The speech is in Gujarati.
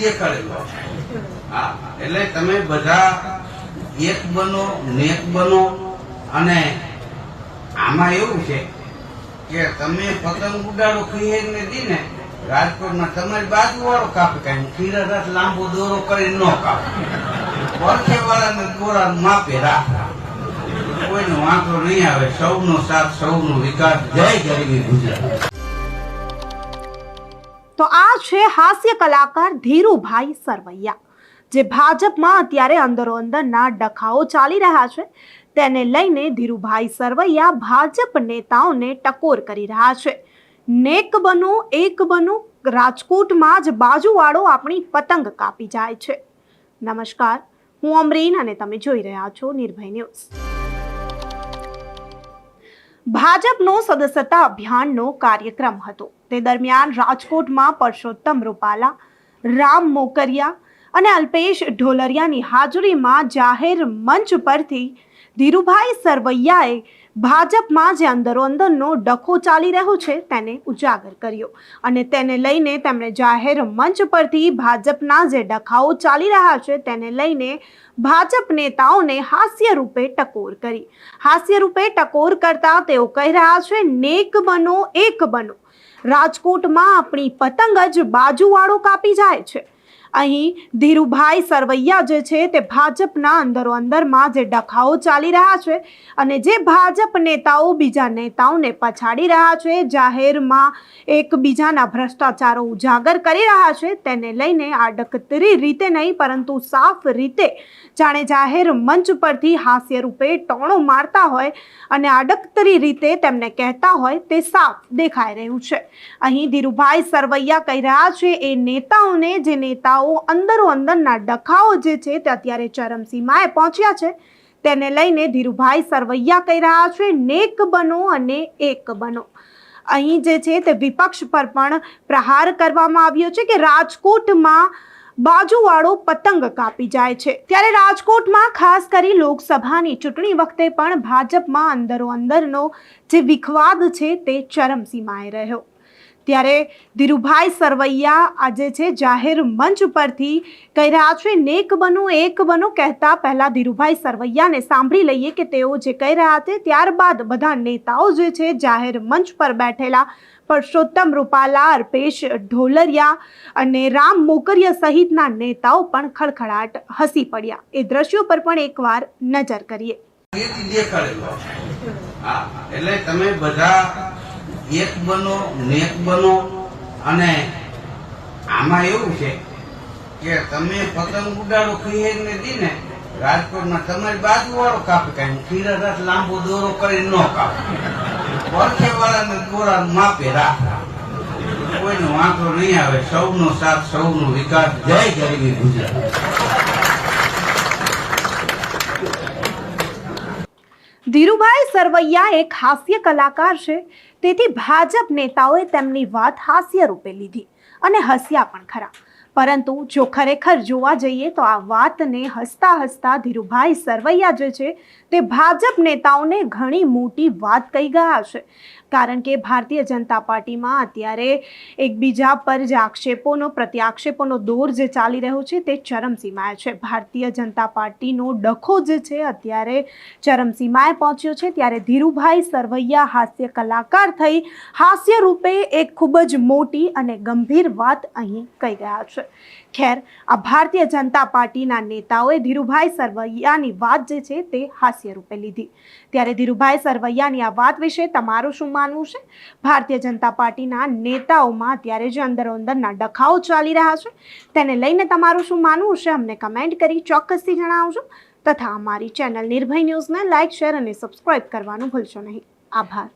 દેખાડેલો એટલે તમે બધા એક બનો, નેક બનો, અને આમાં એવું છે કે તમે પતંગ ઉડાડો ખીને દી ને રાજકોટમાં તમારી બાજુ વાળો કાપે કાંઈ ખીરા રસ લાંબો દોરો કરી ન કાપે. પરખે વાળાને દોરા માપે રાખ કોઈનો વાંધો નહીં આવે. સૌનો સાથ, સૌનો વિકાસ. જય ગરીબી ગુજરાત. તો આ છે હાસ્ય કલાકાર ધીરુભાઈ સરવૈયા, જે ભાજપમાં અત્યારે અંદરો અંદરના ડખાઓ ચાલી રહ્યા છે. તેને લઈને ધીરુભાઈ સરવૈયા ભાજપ નેતાઓને ટકોર કરી રહ્યા છે. નેક બનો, એક બનો, રાજકોટમાં જ બાજુવાળો આપણી પતંગ કાપી જાય છે. નમસ્કાર, હું અમરીન અને તમે જોઈ રહ્યા છો નિર્ભય ન્યૂઝ. ભાજપનો સદસ્યતા અભિયાનનો કાર્યક્રમ હતો. તે દરમિયાન રાજકોટમાં પરસોત્તમ રૂપાલા રામ મોકરિયા અને અલ્પેશ ઢોલરિયાની હાજરીમાં જાહેર મંચ પરથી ધીરુભાઈ સરવૈયાએ ભાજપમાં જે અંદરો અંદરનો ડખો ચાલી રહ્યો છે તેને ઉજાગર કર્યો. અને તેને લઈને તેમણે જાહેર મંચ પરથી ભાજપના જે ડખાઓ ચાલી રહ્યા છે તેને લઈને ભાજપ નેતાઓને હાસ્ય રૂપે ટકોર કરી. હાસ્ય રૂપે ટકોર કરતા તેઓ કહી રહ્યા છે, નેક બનો, એક બનો. રાજકોટમાં આપણી પતંગ જ બાજુવાળો કાપી જાય છે. અહીં ધીરુભાઈ સરવૈયા જે છે તે ભાજપના અંદરો અંદરમાં જે ડખાઓ ચાલી રહ્યા છે અને જે ભાજપ નેતાઓ બીજા નેતાઓને પછાડી રહ્યા છે, જાહેરમાં એકબીજાના ભ્રષ્ટાચારો ઉજાગર કરી રહ્યા છે, તેને લઈને આડકતરી રીતે નહીં, પરંતુ સાફ રીતે જાણે જાહેર મંચ પરથી હાસ્ય રૂપે ટોણો મારતા હોય અને આડકતરી રીતે તેમને કહેતા હોય તે સાફ દેખાઈ રહ્યું છે. અહીં ધીરુભાઈ સરવૈયા કહી રહ્યા છે, એ નેતાઓને, જે નેતાઓ અંદરો અંદરના ડખાઓ જે છે તે અત્યારે ચરમસીમાએ પહોંચ્યા છે. તેને લઈને ધીરુભાઈ સરવૈયા કહી રહ્યા છે, નેક બનો અને એક બનો. અહીં જે છે તે વિપક્ષ પર પણ પ્રહાર કરવામાં આવ્યો છે કે રાજકોટમાં બાજુવાળો પતંગ કાપી જાય છે. ત્યારે રાજકોટમાં ખાસ કરી લોકસભાની ચૂંટણી વખતે પણ ભાજપમાં અંદરો અંદરનો જે વિખવાદ છે તે ચરમસીમાએ રહ્યો. ત્યારે ધીરુભાઈ સરવૈયા આજે છે જાહેર મંચ પરથી કહી રહ્યા છે, નેક બનો, એક બનો કહેતા પહેલા ધીરુભાઈ સરવૈયાને સાંભળી લઈએ કે તેઓ જે કહી રહ્યા છે, ત્યારબાદ બધા નેતાઓ જે છે જાહેર મંચ પર બેઠેલા પરસોત્તમ રૂપાલા, અર્પેશ ઢોલરિયા અને રામ મોકરિયા સહિતના નેતાઓ પણ ખડખડાટ હસી પડ્યા. એ દ્રશ્યો પર પણ એકવાર નજર કરીએ. એટલે તમે બધા એક બનો, નેક બનો, અને આમાં એવું છે કે તમે પતંગ ઉડાડો ખીને દી ને રાજકોટમાં તમારી બાજુ વાળો કાપે કાંઈ ખીરા રાત લાંબો દોરો કરી ન કાપે. પરખે વાળાને દોરા માપે રાખ કોઈનો વાંધો નહીં આવે, સૌનો સાથ, સૌનો વિકાસ. જય ગરીબી ગુજરાત. ધીરુભાઈ સરવૈયા એક હાસ્ય કલાકાર છે. તેથી ભાજપ નેતાઓએ તેમની વાત હાસ્ય રૂપે લીધી અને હસ્યા પણ ખરા. પરંતુ જો ખરેખર જોવા જઈએ તો આ વાતને હસતા હસતા ધીરુભાઈ સરવૈયા જે છે તે ભાજપ નેતાઓને ઘણી મોટી વાત કહી ગયા છે. કારણ કે ભારતીય જનતા પાર્ટીમાં અત્યારે એકબીજા પર જે આક્ષેપોનો, પ્રત્યાક્ષેપોનો દોર જે ચાલી રહ્યો છે તે ચરમસીમાએ છે. ભારતીય જનતા પાર્ટીનો ડખો જે છે અત્યારે ચરમસીમાએ પહોંચ્યો છે. ત્યારે ધીરુભાઈ સરવૈયા હાસ્ય કલાકાર થઈ, હાસ્ય રૂપે એક ખૂબ જ મોટી અને ગંભીર વાત અહીં કહી ગયા છે. ખેર, આ ભારતીય જનતા પાર્ટીના નેતાઓએ ધીરુભાઈ સરવૈયાની વાત જે છે તે હાસ્ય રૂપે લીધી. ત્યારે ધીરુભાઈ સરવૈયાની આ વાત વિશે તમારું શું માનવું છે. ભારતીય જનતા પાર્ટીના નેતાઓમાં અત્યારે જે અંદરો અંદરના ડખાઓ ચાલી રહ્યા છે, તેને લઈને તમારું શું માનવું છે? અમને કમેન્ટ કરી ચોક્કસથી જણાવજો. તથા અમારી ચેનલ નિર્ભય ન્યૂઝને લાઇક શેર અને સબસ્ક્રાઇબ કરવાનું ભૂલશો નહીં. આભાર.